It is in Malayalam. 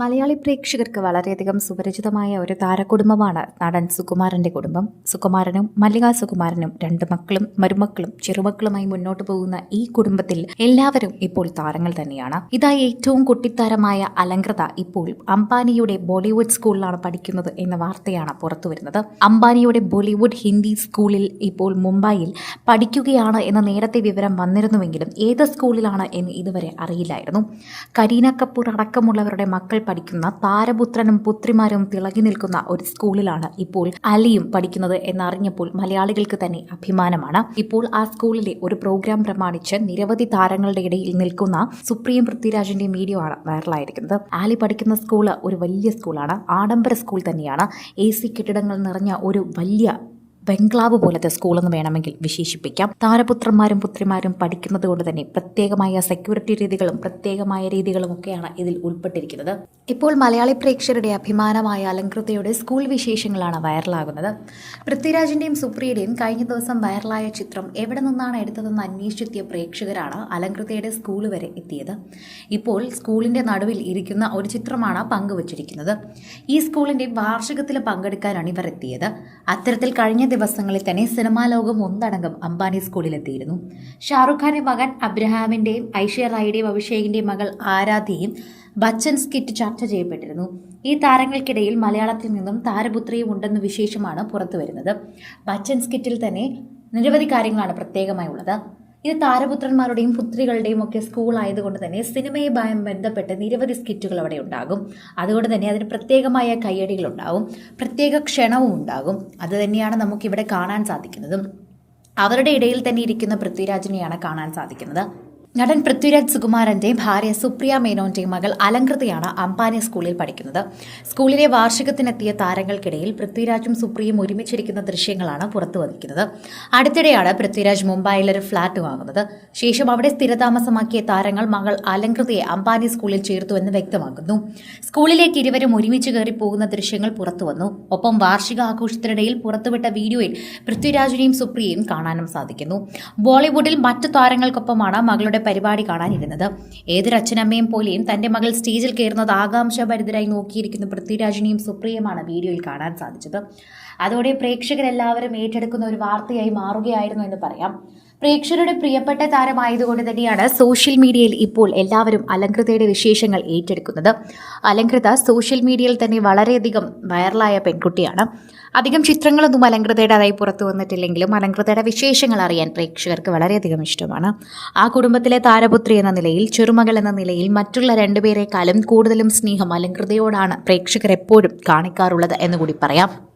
മലയാളി പ്രേക്ഷകർക്ക് വളരെയധികം സുപരിചിതമായ ഒരു താരകുടുംബമാണ് നടൻ സുകുമാരന്റെ കുടുംബം. സുകുമാരനും മല്ലിക സുകുമാരനും രണ്ട് മക്കളും മരുമക്കളും ചെറുമക്കളുമായി മുന്നോട്ട് പോകുന്ന ഈ കുടുംബത്തിൽ എല്ലാവരും ഇപ്പോൾ താരങ്ങൾ തന്നെയാണ്. ഇതായി ഏറ്റവും കുട്ടിത്താരമായ അലങ്കൃത ഇപ്പോൾ അംബാനിയുടെ ബോളിവുഡ് സ്കൂളിലാണ് പഠിക്കുന്നത് എന്ന വാർത്തയാണ് പുറത്തുവരുന്നത്. അംബാനിയുടെ ബോളിവുഡ് ഹിന്ദി സ്കൂളിൽ ഇപ്പോൾ മുംബൈയിൽ പഠിക്കുകയാണ് എന്ന നേരത്തെ വിവരം വന്നിരുന്നുവെങ്കിലും ഏത് സ്കൂളിലാണ് എന്ന് ഇതുവരെ അറിയില്ലായിരുന്നു. കരീന കപൂർ അടക്കമുള്ളവരുടെ മക്കൾ പഠിക്കുന്ന താരപുത്രനും പുത്രിമാരും തിളങ്ങി നിൽക്കുന്ന ഒരു സ്കൂളിലാണ് ഇപ്പോൾ അലിയും പഠിക്കുന്നത് എന്നറിഞ്ഞപ്പോൾ മലയാളികൾക്ക് തന്നെ അഭിമാനമാണ്. ഇപ്പോൾ ആ സ്കൂളിലെ ഒരു പ്രോഗ്രാം പ്രമാണിച്ച് നിരവധി താരങ്ങളുടെ ഇടയിൽ നിൽക്കുന്ന സുപ്രീം പൃഥ്വിരാജിന്റെ വീഡിയോ ആണ് വൈറലായിരിക്കുന്നത് ആലി പഠിക്കുന്ന സ്കൂൾ ഒരു വലിയ സ്കൂളാണ്. ആഡംബര സ്കൂൾ തന്നെയാണ്. എ സി കെട്ടിടങ്ങൾ നിറഞ്ഞ ഒരു വലിയ ബംഗ്ലാവ് പോലത്തെ സ്കൂളെന്ന് വേണമെങ്കിൽ വിശേഷിപ്പിക്കാം. താരപുത്രന്മാരും പുത്രിമാരും പഠിക്കുന്നത് കൊണ്ട് തന്നെ പ്രത്യേകമായ സെക്യൂരിറ്റി രീതികളും പ്രത്യേകമായ രീതികളും ഒക്കെയാണ് ഇതിൽ ഉൾപ്പെട്ടിരിക്കുന്നത്. ഇപ്പോൾ മലയാളി പ്രേക്ഷകരുടെ അഭിമാനമായ അലങ്കൃതയുടെ സ്കൂൾ വിശേഷങ്ങളാണ് വൈറലാകുന്നത്. പൃഥ്വിരാജിന്റെയും സുപ്രിയയുടെയും കഴിഞ്ഞ ദിവസം വൈറലായ ചിത്രം എവിടെ നിന്നാണ് എടുത്തതെന്ന് അന്വേഷിച്ചെത്തിയ പ്രേക്ഷകരാണ് അലങ്കൃതയുടെ സ്കൂൾ വരെ എത്തിയത്. ഇപ്പോൾ സ്കൂളിന്റെ നടുവിൽ ഇരിക്കുന്ന ഒരു ചിത്രമാണ് പങ്കുവച്ചിരിക്കുന്നത്. ഈ സ്കൂളിന്റെ വാർഷികത്തിൽ പങ്കെടുക്കാനാണ് ഇവർ എത്തിയത്. അത്തരത്തിൽ കഴിഞ്ഞ ദിവസങ്ങളിൽ തന്നെ സിനിമാ ലോകം ഒന്നടങ്കം അംബാനി സ്കൂളിലെത്തിയിരുന്നു. ഷാറുഖ് ഖാന്റെ മകൻ അബ്രഹാമിന്റെയും ഐശ്വര്യ റായിയുടെയും അഭിഷേകിന്റെയും മകൾ ആരാധ്യയും ബച്ചൻ സ്കിറ്റ് ചർച്ച ചെയ്യപ്പെട്ടിരുന്നു. ഈ താരങ്ങൾക്കിടയിൽ മലയാളത്തിൽ നിന്നും താരപുത്രിയും ഉണ്ടെന്ന വിശേഷമാണ് പുറത്തുവരുന്നത്. ബച്ചൻ സ്കിറ്റിൽ തന്നെ നിരവധി കാര്യങ്ങളാണ് പ്രത്യേകമായി ഉള്ളത് ഇത് താരപുത്രന്മാരുടെയും പുത്രികളുടെയും ഒക്കെ സ്കൂൾ ആയതുകൊണ്ട് തന്നെ സിനിമയുമായി ബന്ധപ്പെട്ട് നിരവധി സ്കിറ്റുകൾ അവിടെ ഉണ്ടാകും. അതുകൊണ്ട് തന്നെ അതിന് പ്രത്യേകമായ കയ്യടികൾ ഉണ്ടാകും. പ്രത്യേക ക്ഷണവും ഉണ്ടാകും. അത് തന്നെയാണ് നമുക്കിവിടെ കാണാൻ സാധിക്കുന്നതും. അവരുടെ ഇടയിൽ തന്നെ ഇരിക്കുന്ന പൃഥ്വിരാജിനെയാണ് കാണാൻ സാധിക്കുന്നത്. നടൻ പൃഥ്വിരാജ് സുകുമാരന്റെ ഭാര്യ സുപ്രിയ മേനോന്റെ മകൾ അലങ്കൃതയാണ് അംബാനി സ്കൂളിൽ പഠിക്കുന്നത്. സ്കൂളിലെ വാർഷികത്തിനെത്തിയ താരങ്ങൾക്കിടയിൽ പൃഥ്വിരാജും സുപ്രിയയും ഒരുമിച്ചിരിക്കുന്ന ദൃശ്യങ്ങളാണ് പുറത്തു വന്നിരിക്കുന്നത്. അടുത്തിടെയാണ് പൃഥ്വിരാജ് മുംബൈയിൽ ഒരു ഫ്ളാറ്റ് വാങ്ങുന്നത്. ശേഷം അവിടെ സ്ഥിരതാമസമാക്കിയ താരങ്ങൾ മകൾ അലങ്കൃതയെ അംബാനി സ്കൂളിൽ ചേർത്തുവെന്ന് വ്യക്തമാക്കുന്നു. സ്കൂളിലേക്ക് ഇരുവരും ഒരുമിച്ച് കയറി പോകുന്ന ദൃശ്യങ്ങൾ പുറത്തു വന്നു. ഒപ്പം വാർഷിക ആഘോഷത്തിനിടയിൽ പുറത്തുവിട്ട വീഡിയോയിൽ പൃഥ്വിരാജിനെയും സുപ്രിയയും കാണാനും സാധിക്കുന്നു. ബോളിവുഡിൽ മറ്റു താരങ്ങൾക്കൊപ്പമാണ് മകളുടെ പരിപാടി കാണാനിരുന്നത്. ഏതൊരച്ഛനമ്മയും പോലെയും തന്റെ മകൾ സ്റ്റേജിൽ കയറുന്നത് ആകാംക്ഷഭരിതരായി നോക്കിയിരിക്കുന്ന പൃഥ്വിരാജിനെയും സുപ്രിയമാണ് വീഡിയോയിൽ കാണാൻ സാധിച്ചത്. അതോടെ പ്രേക്ഷകരെല്ലാവരും ഏറ്റെടുക്കുന്ന ഒരു വാർത്തയായി മാറുകയായിരുന്നു എന്ന് പറയാം. പ്രേക്ഷകരുടെ പ്രിയപ്പെട്ട താരമായതുകൊണ്ട് തന്നെയാണ് സോഷ്യൽ മീഡിയയിൽ ഇപ്പോൾ എല്ലാവരും അലങ്കൃതയുടെ വിശേഷങ്ങൾ ഏറ്റെടുക്കുന്നത്. അലങ്കൃത സോഷ്യൽ മീഡിയയിൽ തന്നെ വളരെയധികം വൈറലായ പെൺകുട്ടിയാണ്. അധികം ചിത്രങ്ങളൊന്നും അലങ്കൃതയുടേതായി പുറത്തു വന്നിട്ടില്ലെങ്കിലും അലങ്കൃതയുടെ വിശേഷങ്ങൾ അറിയാൻ പ്രേക്ഷകർക്ക് വളരെയധികം ഇഷ്ടമാണ്. ആ കുടുംബത്തിലെ താരപുത്രി എന്ന നിലയിൽ ചെറുമകൾ എന്ന നിലയിൽ മറ്റുള്ള രണ്ടുപേരെക്കാളും കൂടുതലും സ്നേഹം അലങ്കൃതയോടാണ് പ്രേക്ഷകർ എപ്പോഴും കാണിക്കാറുള്ളത് എന്നുകൂടി പറയാം.